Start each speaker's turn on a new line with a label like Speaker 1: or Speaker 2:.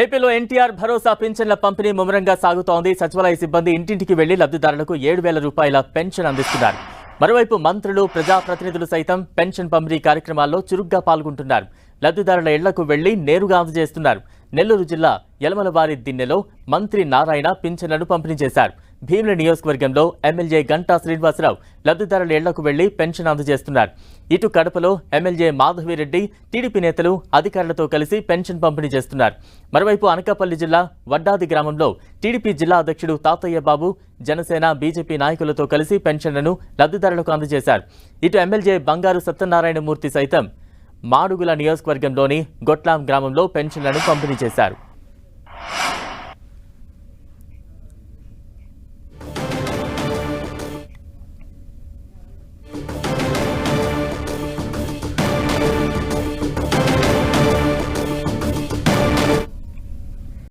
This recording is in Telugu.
Speaker 1: ఏపీలో ఎన్టీఆర్ భరోసా పింఛన్ల పంపిణీ ముమ్మరంగా సాగుతోంది. సచివాలయ సిబ్బంది ఇంటింటికి వెళ్ళి లబ్ధిదారులకు ఏడు వేల రూపాయల పెన్షన్ అందిస్తున్నారు. మరోవైపు మంత్రులు ప్రజాప్రతినిధులు సైతం పెన్షన్ పంపిణీ కార్యక్రమాల్లో చురుగ్గా పాల్గొంటున్నారు. లబ్ధిదారుల ఇళ్ళకు వెళ్ళి నేరుగా అందజేస్తున్నారు. నెల్లూరు జిల్లా యలమలవారి దిన్నెలో మంత్రి నారాయణ పింఛన్లను పంపిణీ చేశారు. భీమిలి నియోజకవర్గంలో ఎమ్మెల్యే గంటా శ్రీనివాసరావు లబ్ధిదారుల ఇళ్ళకు వెళ్ళి పెన్షన్ అందజేస్తున్నారు. ఇటు కడపలో ఎమ్మెల్యే మాధవిరెడ్డి టీడీపీ నేతలు అధికారులతో కలిసి పెన్షన్ పంపిణీ చేస్తున్నారు. మరోవైపు అనకాపల్లి జిల్లా వడ్డాది గ్రామంలో టీడీపీ జిల్లా అధ్యక్షుడు తాతయ్య బాబు జనసేన బీజేపీ నాయకులతో కలిసి పెన్షన్లను లబ్ధిదారులకు అందజేశారు. ఇటు ఎమ్మెల్యే బంగారు సత్యనారాయణమూర్తి సైతం మాడుగుల నియోజకవర్గంలోని గొట్లాం గ్రామంలో పెన్షన్లను పంపిణీ చేశారు.